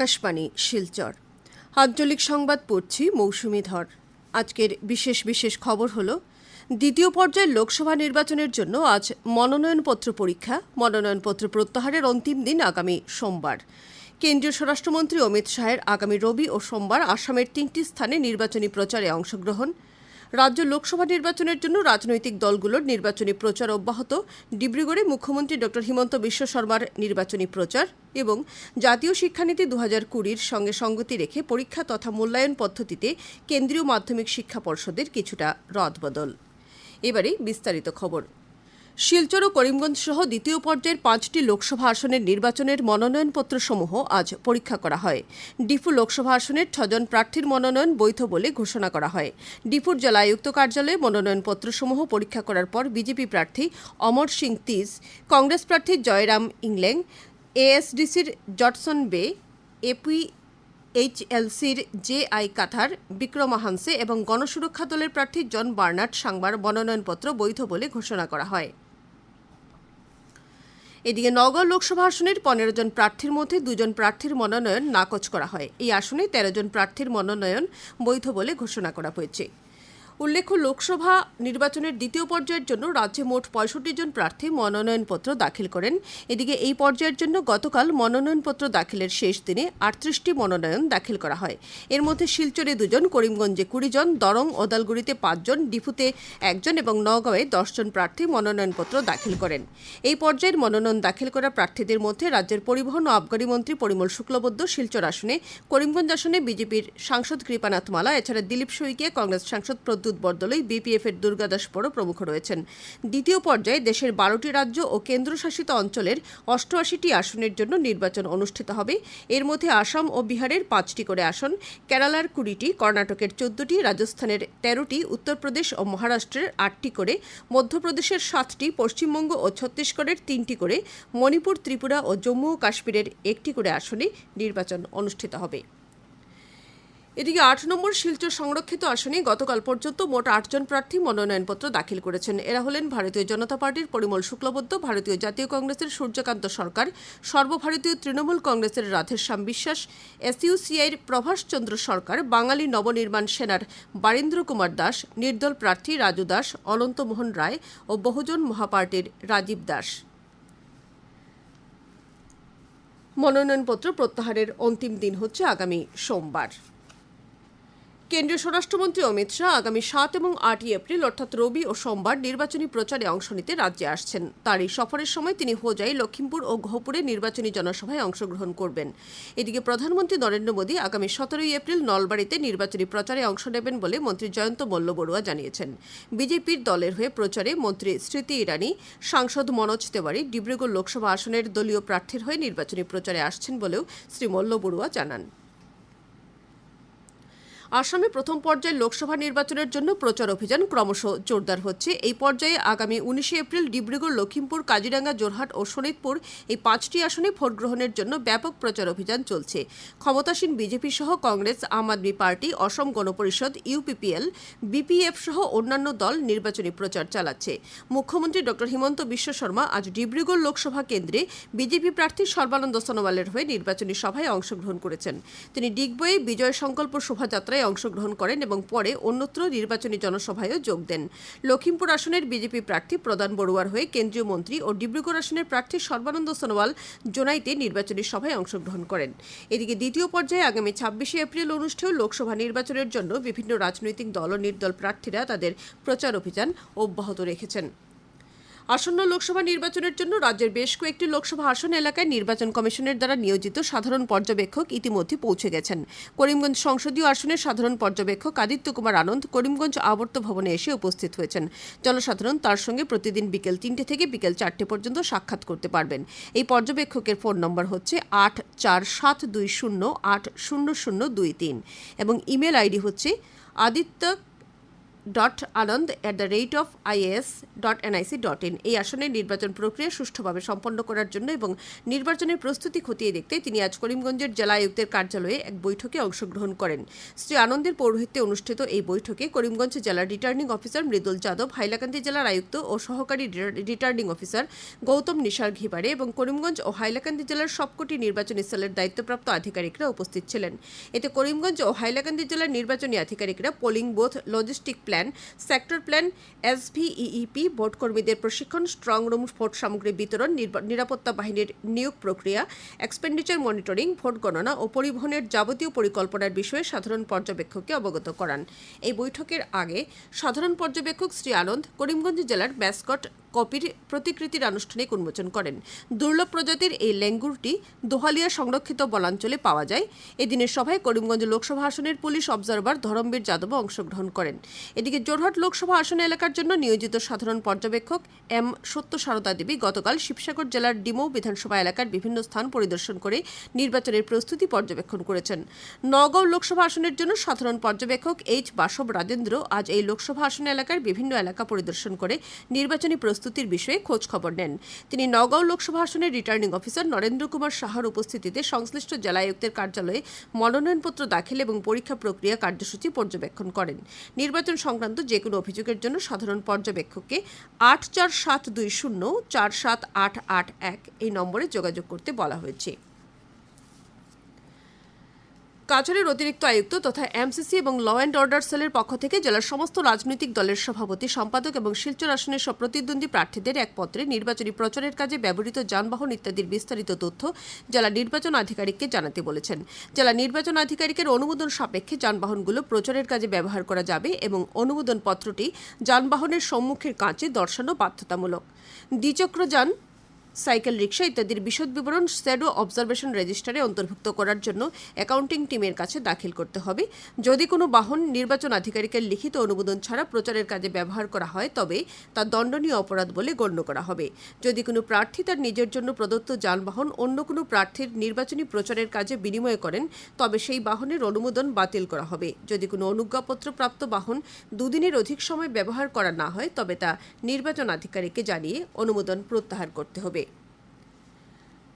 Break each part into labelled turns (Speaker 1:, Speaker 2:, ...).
Speaker 1: আকাশবাণী, শিলচর। আঞ্চলিক সংবাদ পড়ছি মৌসুমি ধর আজকের বিশেষ বিশেষ খবর হল, দ্বিতীয় পর্যায়ের লোকসভা নির্বাচনের জন্য আজ মনোনয়নপত্র পরীক্ষা, মনোনয়নপত্র প্রত্যাহারের অন্তিম দিন আগামী সোমবার। কেন্দ্রীয় স্বরাষ্ট্রমন্ত্রী অমিত শাহের আগামী রবি ও সোমবার আসামের তিনটি স্থানে নির্বাচনী প্রচারে অংশগ্রহণ। রাজ্য লোকসভা নির্বাচনের জন্য রাজনৈতিক দলগুলোর নির্বাচনী প্রচার অব্যাহত। ডিব্রুগড়ে মুখ্যমন্ত্রী ড. হিমন্ত বিশ্ব শর্মার নির্বাচনী প্রচার এবং জাতীয় শিক্ষানীতি দু হাজার কুড়ির সঙ্গে সঙ্গতি রেখে পরীক্ষা তথা মূল্যায়ন পদ্ধতিতে কেন্দ্রীয় মাধ্যমিক শিক্ষা পর্ষদের কিছুটা রদবদল। এবারে বিস্তারিত খবর। শিলচর ও করিমগঞ্জ সহ দ্বিতীয় পর্যায়ের পাঁচটি লোকসভা আসনের নির্বাচনের মনোনয়নপত্র সমূহ আজ পরীক্ষা করা হয়। ডিফু লোকসভা আসনের ছজন প্রার্থীর মনোনয়ন বৈধ বলে ঘোষণা করা হয়। ডিফুর জেলা আয়ুক্ত কার্যালয়ে মনোনয়নপত্র সমূহ পরীক্ষা করার পর বিজেপি প্রার্থী অমর সিং তিজ, কংগ্রেস প্রার্থী জয়রাম ইংলেং, এএসডিসির জটসন বে এপি এইচএলসির জে আই কাথার, বিক্রমা হানসে এবং গণসুরক্ষা দলের প্রার্থী জন বার্নার্ড সাংবার মনোনয়নপত্র বৈধ বলে ঘোষণা করা হয়। এদিকে নগর লোকসভা আসনের পনেরো জন প্রার্থীর মধ্যে দুজন প্রার্থীর মনোনয়ন নাকচ করা হয়। এই আসনে তেরো জন প্রার্থীর মনোনয়ন বৈধ বলে ঘোষণা করা হয়েছে। উল্লেখ্য, লোকসভা নির্বাচনের দ্বিতীয় পর্যায়ের জন্য রাজ্যে মোট পঁয়ষট্টি জন প্রার্থী মনোনয়নপত্র দাখিল করেন। এদিকে এই পর্যায়ের জন্য গতকাল মনোনয়নপত্র দাখিলের শেষ দিনে আটত্রিশটি মনোনয়ন দাখিল করা হয়। এর মধ্যে শিলচরে দুজন, করিমগঞ্জে কুড়ি জন, দরং ওদালগুড়িতে পাঁচজন ডিফুতে একজন এবং নগাঁওয়ে দশজন প্রার্থী মনোনয়নপত্র দাখিল করেন। এই পর্যায়ের মনোনয়ন দাখিল করা প্রার্থীদের মধ্যে রাজ্যের পরিবহন ও আবগারি মন্ত্রী পরিমল শুক্লবদ্ধ শিলচর আসনে, করিমগঞ্জ আসনে বিজেপির সাংসদ কৃপানাথ মালা, এছাড়া দিলীপ শইকিয়া কংগ্রেস সাংসদ প্রদ্যুৎ বরদলৈ বিপিএফ এর দুর্গাদাস বড় প্রমুখ রয়েছেন। দ্বিতীয় পর্যায়ে দেশের বারোটি রাজ্য ও কেন্দ্রশাসিত অঞ্চলের অষ্টআশিটি আসনের জন্য নির্বাচন অনুষ্ঠিত হবে। এর মধ্যে আসাম ও বিহারের পাঁচটি করে আসন, কেরালার কুড়িটি, কর্ণাটকের চোদ্দটি, রাজস্থানের তেরোটি, উত্তরপ্রদেশ ও মহারাষ্ট্রের আটটি করে, মধ্যপ্রদেশের সাতটি, পশ্চিমবঙ্গ ও ছত্তিশগড়ের তিনটি করে, মণিপুর, ত্রিপুরা ও জম্মু ও কাশ্মীরের একটি করে আসনে নির্বাচন অনুষ্ঠিত হবে। এদিকে আট নম্বর শিলচর সংরক্ষিত আসনে গতকাল পর্যন্ত মোট আটজন প্রার্থী মনোনয়নপত্র দাখিল করেছেন। এরা হলেন ভারতীয় জনতা পার্টির পরিমল শুক্লবদ্ধ ভারতীয় জাতীয় কংগ্রেসের সূর্যকান্ত সরকার, সর্বভারতীয় তৃণমূল কংগ্রেসের রাধেশ্যাম বিশ্বাস এসইউসিআইয়ের প্রভাষ চন্দ্র সরকার, বাঙালি নবনির্মাণ সেনার বারীন্দ্র কুমার দাস, নির্দল প্রার্থী রাজু দাস, অনন্ত মোহন রায় ও বহুজন মহাপার্টির রাজীব দাস। মনোনয়নপত্র প্রত্যাহারের অন্তিম দিন হচ্ছে আগামী সোমবার। কেন্দ্রীয় স্বরাষ্ট্রমন্ত্রী অমিত শাহ আগামী সাত এবং আটই এপ্রিল, অর্থাৎ রবি ও সোমবার নির্বাচনী প্রচারে অংশ নিতে রাজ্যে আসছেন। তার এই সফরের সময় তিনি হোজাই লখিমপুর ও ঘোপুরে নির্বাচনী জনসভায় অংশগ্রহণ করবেন। এদিকে প্রধানমন্ত্রী নরেন্দ্র মোদী আগামী সতেরোই এপ্রিল নলবাড়িতে নির্বাচনী প্রচারে অংশ নেবেন বলে মন্ত্রী জয়ন্ত মল্ল বড়ুয়া জানিয়েছেন। বিজেপির দলের হয়ে প্রচারে মন্ত্রী স্মৃতি ইরানি, সাংসদ মনোজ তেওয়ারি, ডিব্রুগড় লোকসভা আসনের দলীয় প্রার্থীর হয়ে নির্বাচনী প্রচারে আসছেন বলেও শ্রী মল্ল বড়ুয়া জানান। আসামে প্রথম পর্যায়ে লোকসভা নির্বাচনের জন্য প্রচার অভিযান ক্রমশ জোরদার হচ্ছে। এই পর্যায়ে আগামী উনিশে এপ্রিল ডিব্রুগড় লখিমপুর কাজিরাঙ্গা জোরহাট ও শোনিতপুর এই পাঁচটি আসনে ভোট গ্রহণের জন্য ব্যাপক প্রচার অভিযান চলছে। ক্ষমতাসীন বিজেপি সহ কংগ্রেস, আম আদমি পার্টি, অসম গণপরিষদ ইউপিপিএল বিপিএফ সহ অন্যান্য দল নির্বাচনী প্রচার চালাচ্ছে। মুখ্যমন্ত্রী ড হিমন্ত বিশ্ব শর্মা আজ ডিব্রুগড় লোকসভা কেন্দ্রে বিজেপি প্রার্থী সর্বানন্দ সোনোয়ালের হয়ে নির্বাচনী সভায় অংশগ্রহণ করেছেন। তিনি ডিগবয়ে বিজয় সংকল্প শোভাযাত্রায় অংশগ্রহণ করেন এবং পরে অন্যত্র নির্বাচনী জনসভায়ও যোগ দেন। লখিমপুর আসনের বিজেপি প্রার্থী প্রদান বড়ুয়ার হয়ে কেন্দ্রীয় মন্ত্রী ও ডিব্রুগড় আসনের প্রার্থী সর্বানন্দ সোনোয়াল জোনাইতে নির্বাচনী সভায় অংশগ্রহণ করেন। এদিকে দ্বিতীয় পর্যায়ে আগামী ছাব্বিশে এপ্রিল অনুষ্ঠেয় লোকসভা নির্বাচনের জন্য বিভিন্ন রাজনৈতিক দল ও নির্দল প্রার্থীরা তাদের প্রচার অভিযান অব্যাহত রেখেছেন। আসন্ন লোকসভা নির্বাচনের জন্য রাজ্যের বেশ কয়েকটি লোকসভা আসন এলাকায় নির্বাচন কমিশনের দ্বারা নিয়োজিত সাধারণ পর্যবেক্ষক ইতিমধ্যে পৌঁছে গেছেন। করিমগঞ্জ সংসদীয় আসনের সাধারণ পর্যবেক্ষক আদিত্য কুমার আনন্দ করিমগঞ্জ আবর্ত ভবনে এসে উপস্থিত হয়েছেন। জনসাধারণ তার সঙ্গে প্রতিদিন বিকেল তিনটে থেকে বিকেল চারটে পর্যন্ত সাক্ষাৎ করতে পারবেন। এই পর্যবেক্ষকের ফোন নম্বর হচ্ছে আট চার সাত দুই শূন্য আট শূন্য শূন্য দুই তিন এবং ইমেল আইডি হচ্ছে Aditya dot Anand at the rate of IS dot NIC dot in এই আসনে নির্বাচন প্রক্রিয়া সুষ্ঠুভাবে সম্পন্ন করার জন্য এবং নির্বাচনের প্রস্তুতি খতিয়ে দেখতে তিনি আজ করিমগঞ্জের জেলা আয়ুক্তের কার্যালয়ে এক বৈঠকে অংশগ্রহণ করেন। শ্রী আনন্দের পৌরোহিত্যে অনুষ্ঠিত এই বৈঠকে করিমগঞ্জ জেলার রিটার্নিং অফিসার মৃদুল যাদব, হাইলাকান্দি জেলার আয়ুক্ত ও সহকারী রিটার্নিং অফিসার গৌতম নিশার ঘিবারে এবং করিমগঞ্জ ও হাইলাকান্দি জেলার সবকটি নির্বাচনী সেলের দায়িত্বপ্রাপ্ত আধিকারিকরা উপস্থিত ছিলেন। এতে করিমগঞ্জ ও হাইলাকান্দি জেলার নির্বাচনী আধিকারিকরা polling booth logistic plan sector plan SVEEP vote কর্মীদের প্রশিক্ষণ, স্ট্রং রুম ভোট সামগ্রী বিতরণ নিরাপত্তা বাহিনীর নিয়োগ প্রক্রিয়া এক্সপেন্ডিচার মনিটরিং ভোট গণনা ও পরিবহনের যাবতীয় পরিকল্পনার বিষয়ে সাধারণ পর্যবেক্ষককে অবগত করান। এই বৈঠকের আগে সাধারণ পর্যবেক্ষক শ্রী আনন্দ করিমগঞ্জ জেলার ম্যাসকট কপির প্রতিকৃতির আনুষ্ঠানিক উন্মোচন করেন। দুর্লভ প্রজাতির এই লেঙ্গুরটি দোহালিয়া সংরক্ষিত বনাঞ্চলে পাওয়া যায়। এদিনের সভায় করিমগঞ্জ লোকসভা আসনের পুলিশ অবজারভার ধরমবীর যাদবও অংশগ্রহণ করেন। এদিকে জোরহাট লোকসভা আসন এলাকার জন্য নিয়োজিত সাধারণ পর্যবেক্ষক এম সত্য সারদা দেবী গতকাল শিবসাগর জেলার ডিমৌ বিধানসভা এলাকার বিভিন্ন স্থান পরিদর্শন করে নির্বাচনের প্রস্তুতি পর্যবেক্ষণ করেছেন। নগাঁও লোকসভা আসনের জন্য সাধারণ পর্যবেক্ষক এইচ বাসব রাজেন্দ্র আজ এই লোকসভা আসন এলাকার বিভিন্ন এলাকা পরিদর্শন করে নির্বাচনী প্রস্তুতির বিষয়ে খোঁজ খবর নেন। তিনি নগাঁও লোকসভা আসনের রিটার্নিং অফিসার নরেন্দ্র কুমার সাহার উপস্থিতিতে সংশ্লিষ্ট জেলা আয়ুক্তের কার্যালয়ে মনোনয়নপত্র দাখিল এবং পরীক্ষা প্রক্রিয়া কার্যসূচি পর্যবেক্ষণ করেন। নির্বাচন সংক্রান্ত যে কোনো অভিযোগের জন্য সাধারণ পর্যবেক্ষককে আট চার সাত দুই শূন্য চার সাত আট আট এক এই নম্বরে যোগাযোগ করতে বলা হয়েছে। কাছাড়ের অতিরিক্ত আয়ুক্ত তথা এমসিসি এবং ল অ্যান্ড অর্ডার সেলের পক্ষ থেকে জেলার সমস্ত রাজনৈতিক দলের সভাপতি, সম্পাদক এবং শিলচর আসনের সব প্রতিদ্বন্দ্বী প্রার্থীদের এক পত্রে নির্বাচনী প্রচারের কাজে ব্যবহৃত যানবাহন ইত্যাদির বিস্তারিত তথ্য জেলা নির্বাচন আধিকারিককে জানাতে বলেছেন। জেলা নির্বাচন আধিকারিকের অনুমোদন সাপেক্ষে যানবাহনগুলো প্রচারের কাজে ব্যবহার করা যাবে এবং অনুমোদন পত্রটি যানবাহনের সম্মুখের কাঁচে দর্শানো বাধ্যতামূলক। দ্বিচক্র যান সাইকেল রিক্সা ইত্যাদির বিশদ বিবরণ স্যাডো অবজারভেশন রেজিস্টারে অন্তর্ভুক্ত করার জন্য অ্যাকাউন্টিং টিমের কাছে দাখিল করতে হবে। যদি কোনো বাহন নির্বাচন আধিকারিকের লিখিত অনুমোদন ছাড়া প্রচারের কাজে ব্যবহার করা হয়, তবে তা দণ্ডনীয় অপরাধ বলে গণ্য করা হবে। যদি কোনো প্রার্থী তার নিজের জন্য প্রদত্ত যানবাহন অন্য কোনো প্রার্থীর নির্বাচনী প্রচারের কাজে বিনিময় করেন, তবে সেই বাহনের অনুমোদন বাতিল করা হবে। যদি কোনো অনুজ্ঞাপত্র প্রাপ্ত বাহন দুদিনের অধিক সময় ব্যবহার করা না হয়, তবে তা নির্বাচন আধিকারিককে জানিয়ে অনুমোদন প্রত্যাহার করতে হবে।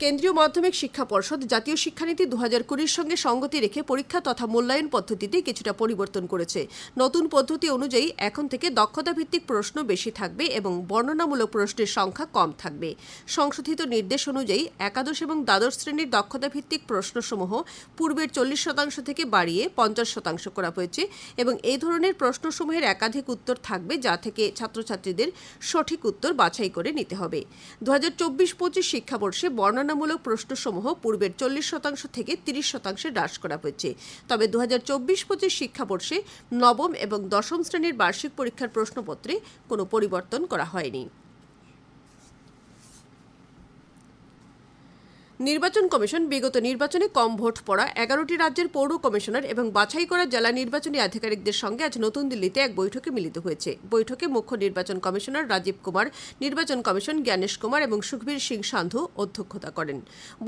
Speaker 1: কেন্দ্রীয় মাধ্যমিক শিক্ষা পর্ষদ জাতীয় শিক্ষানীতি দু হাজার কুড়ির সঙ্গে সঙ্গতি রেখে পরীক্ষা তথা মূল্যায়ন পদ্ধতিতে কিছুটা পরিবর্তন করেছে। নতুন পদ্ধতি অনুযায়ী এখন থেকে দক্ষতা ভিত্তিক প্রশ্ন বেশি থাকবে এবং বর্ণনামূলক প্রশ্নের সংখ্যা কম থাকবে। সংশোধিত নির্দেশ অনুযায়ী একাদশ এবং দ্বাদশ শ্রেণির দক্ষতা ভিত্তিক প্রশ্নসমূহ পূর্বের চল্লিশ শতাংশ থেকে বাড়িয়ে পঞ্চাশ শতাংশ করা হয়েছে এবং এই ধরনের প্রশ্নসমূহের একাধিক উত্তর থাকবে যা থেকে ছাত্রছাত্রীদের সঠিক উত্তর বাছাই করে নিতে হবে। দু হাজার চব্বিশ পঁচিশ শিক্ষাবর্ষে বর্ণনামূলক প্রশ্নসমূহ পূর্বের চল্লিশ শতাংশ থেকে তিরিশ শতাংশে হ্রাস করা হয়েছে। তবে দু হাজার চব্বিশ পঁচিশ শিক্ষাবর্ষে নবম এবং দশম শ্রেণির বার্ষিক পরীক্ষার প্রশ্নপত্রে কোনো পরিবর্তন করা হয়নি। নির্বাচন কমিশন বিগত নির্বাচনে কম ভোট পড়া এগারোটি রাজ্যের পৌর কমিশনার এবং বাছাই করা জেলা নির্বাচনী আধিকারিকদের সঙ্গে আজ নতুন দিল্লিতে এক বৈঠকে মিলিত হয়েছে। বৈঠকে মুখ্য নির্বাচন কমিশনার রাজীব কুমার, নির্বাচন কমিশন জ্ঞানেশ কুমার এবং সুখবীর সিং সান্ধু অধ্যক্ষতা করেন।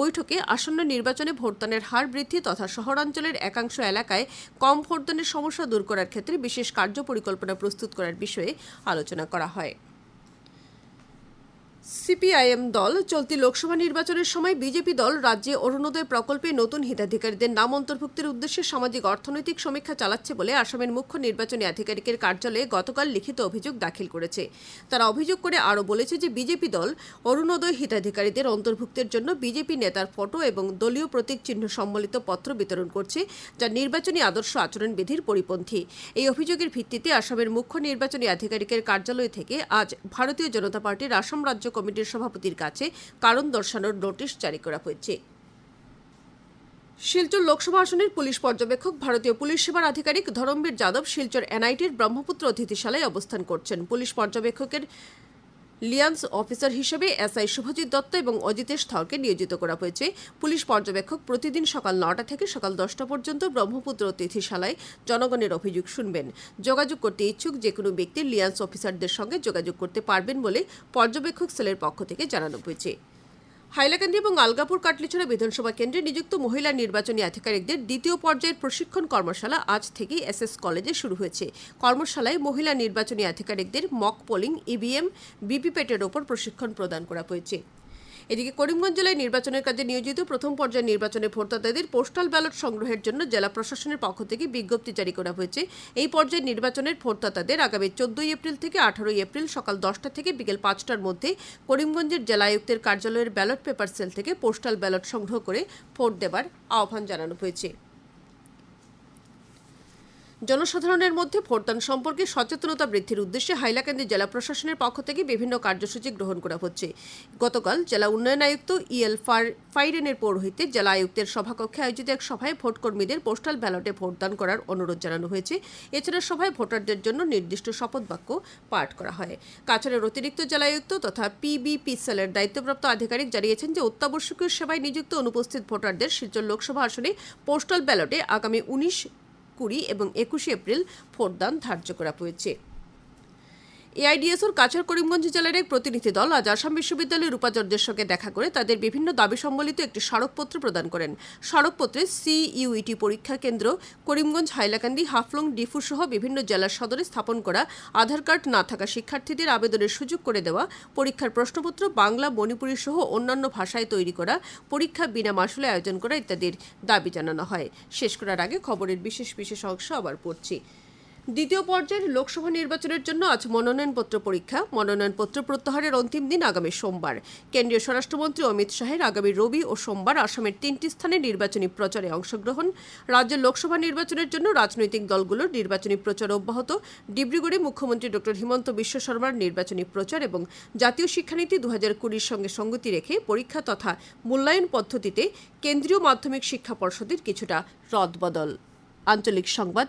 Speaker 1: বৈঠকে আসন্ন নির্বাচনে ভোটদানের হার বৃদ্ধি তথা শহরাঞ্চলের একাংশ এলাকায় কম ভোটদানের সমস্যা দূর করার ক্ষেত্রে বিশেষ কার্য পরিকল্পনা প্রস্তুত করার বিষয়ে আলোচনা করা হয়। সিপিআইএম দল চলতি লোকসভা নির্বাচনের সময় বিজেপি দল রাজ্যে অরুণোদয় প্রকল্পে নতুন হিতাধিকারীদের নাম অন্তর্ভুক্তির উদ্দেশ্যে সামাজিক অর্থনৈতিক সমীক্ষা চালাচ্ছে বলে আসামের মুখ্য নির্বাচনী আধিকারিকের কার্যালয়ে গতকাল লিখিত অভিযোগ দাখিল করেছে। তারা অভিযোগ করে আরও বলেছে যে বিজেপি দল অরুণোদয় হিতাধিকারীদের অন্তর্ভুক্তের জন্য বিজেপি নেতার ফটো এবং দলীয় প্রতীক চিহ্ন সম্বলিত পত্র বিতরণ করছে, যা নির্বাচনী আদর্শ আচরণবিধির পরিপন্থী। এই অভিযোগের ভিত্তিতে আসামের মুখ্য নির্বাচনী আধিকারিকের কার্যালয় থেকে আজ ভারতীয় জনতা পার্টির আসাম রাজ্য কমিটির সভাপতির কাছে কারণ দর্শানোর নোটিশ জারি করা হয়েছে। শিলচর লোকসভা আসনের পুলিশ পর্যবেক্ষক, ভারতীয় পুলিশ সেবার আধিকারিক ধরমবীর যাদব শিলচর এনআইটির ব্রহ্মপুত্র অতিথিশালায় অবস্থান করছেন। পুলিশ পর্যবেক্ষকের লিয়ান্স অফিসার হিসেবে এসআই শুভজিৎ দত্ত এবং অজিতেশ ধরকে নিয়োজিত করা হয়েছে। পুলিশ পর্যবেক্ষক প্রতিদিন সকাল নটা থেকে সকাল দশটা পর্যন্ত ব্রহ্মপুত্র অতিথিশালায় জনগণের অভিযোগ শুনবেন। যোগাযোগ করতে ইচ্ছুক যে কোনো ব্যক্তি লিয়ান্স অফিসারদের সঙ্গে যোগাযোগ করতে পারবেন বলে পর্যবেক্ষক সেলের পক্ষ থেকে জানানো হয়েছে। হাইলাকান্দি এবং আলগাপুর কাটলিছড়া বিধানসভা কেন্দ্রে নিযুক্ত মহিলা নির্বাচনী আধিকারিকদের দ্বিতীয় পর্যায়ের প্রশিক্ষণ কর্মশালা আজ থেকেই এসএস কলেজে শুরু হয়েছে। কর্মশালায় মহিলা নির্বাচনী আধিকারিকদের মক পোলিং, ইভিএম বিপিপ্যাটের ওপর প্রশিক্ষণ প্রদান করা হয়েছে। এদিকে করিমগঞ্জ জেলায় নির্বাচনের কাজে নিয়োজিত প্রথম পর্যায়ের নির্বাচনে ভোটদাতাদের পোস্টাল ব্যালট সংগ্রহের জন্য জেলা প্রশাসনের পক্ষ থেকে বিজ্ঞপ্তি জারি করা হয়েছে। এই পর্যায়ে নির্বাচনের ভোটদাতাদের আগামী চোদ্দই এপ্রিল থেকে আঠারোই এপ্রিল সকাল দশটা থেকে বিকেল পাঁচটার মধ্যে করিমগঞ্জের জেলা আয়ুক্তের কার্যালয়ের ব্যালট পেপার সেল থেকে পোস্টাল ব্যালট সংগ্রহ করে ভোট দেবার আহ্বান জানানো হয়েছে। জনসাধারণের মধ্যে ভোটদান সম্পর্কে সচেতনতা বৃদ্ধির উদ্দেশ্যে হাইলাকান্দি জেলা প্রশাসনের পক্ষ থেকে বিভিন্ন কার্যসূচি গ্রহণ করা হচ্ছে। গতকাল জেলা উন্নয়ন আয়ুক্ত ইএল ফাইরেনের পৌরোহিত্যে জেলা আয়ুক্তের সভাকক্ষে আয়োজিত এক সভায় ভোটকর্মীদের পোস্টাল ব্যালটে ভোটদান করার অনুরোধ জানানো হয়েছে। এছাড়া সভায় ভোটারদের জন্য নির্দিষ্ট শপথ বাক্য পাঠ করা হয়। কাছাড়ের অতিরিক্ত জেলা আয়ুক্ত তথা পিবিপি সেলের দায়িত্বপ্রাপ্ত আধিকারিক জানিয়েছেন যে অত্যাবশ্যকীয় সেবায় নিযুক্ত অনুপস্থিত ভোটারদের শিলচর লোকসভা আসনে পোস্টাল ব্যালটে আগামী উনিশ কুড়ি এবং একুশে এপ্রিল ভোটদান ধার্য করা হয়েছে। এআইডিএসওর কাছাড় করিমগঞ্জ জেলার এক প্রতিনিধি দল আজ আসাম বিশ্ববিদ্যালয়ের উপাচার্যের সঙ্গে দেখা করে তাদের বিভিন্ন দাবি সম্বলিত একটি স্মারকপত্র প্রদান করেন। স্মারকপত্রে সিইউইটি পরীক্ষা কেন্দ্র, করিমগঞ্জ, হাইলাকান্দি, হাফলং, ডিফু সহ বিভিন্ন জেলার সদরে স্থাপন করা, আধার কার্ড না থাকা শিক্ষার্থীদের আবেদনের সুযোগ করে দেওয়া, পরীক্ষার প্রশ্নপত্র, বাংলা, মণিপুরী সহ অন্যান্য ভাষায় তৈরি করা, পরীক্ষা বিনা মাসুলে আয়োজন করা ইত্যাদির দাবি জানানো হয়। শেষ করার আগে খবরের বিশেষ বিশেষ অংশ আবার পড়ছি। দ্বিতীয় পর্যায়ের লোকসভা নির্বাচনের জন্য আজ মনোনয়নপত্র পরীক্ষা। মনোনয়নপত্র প্রত্যাহারের অন্তিম দিন আগামী সোমবার। কেন্দ্রীয় স্বরাষ্ট্রমন্ত্রী অমিত শাহের আগামী রবি ও সোমবার আসামের তিনটি স্থানে নির্বাচনী প্রচারে অংশগ্রহণ। রাজ্যের লোকসভা নির্বাচনের জন্য রাজনৈতিক দলগুলোর নির্বাচনী প্রচার অব্যাহত। ডিব্রুগড়ে মুখ্যমন্ত্রী ডক্টর হিমন্ত বিশ্ব শর্মার নির্বাচনী প্রচার এবং জাতীয় শিক্ষানীতি দু হাজার কুড়ির সঙ্গে সঙ্গতি রেখে পরীক্ষা তথা মূল্যায়ন পদ্ধতিতে কেন্দ্রীয় মাধ্যমিক শিক্ষা পর্ষদের কিছুটা রদবদল। আঞ্চলিক সংবাদ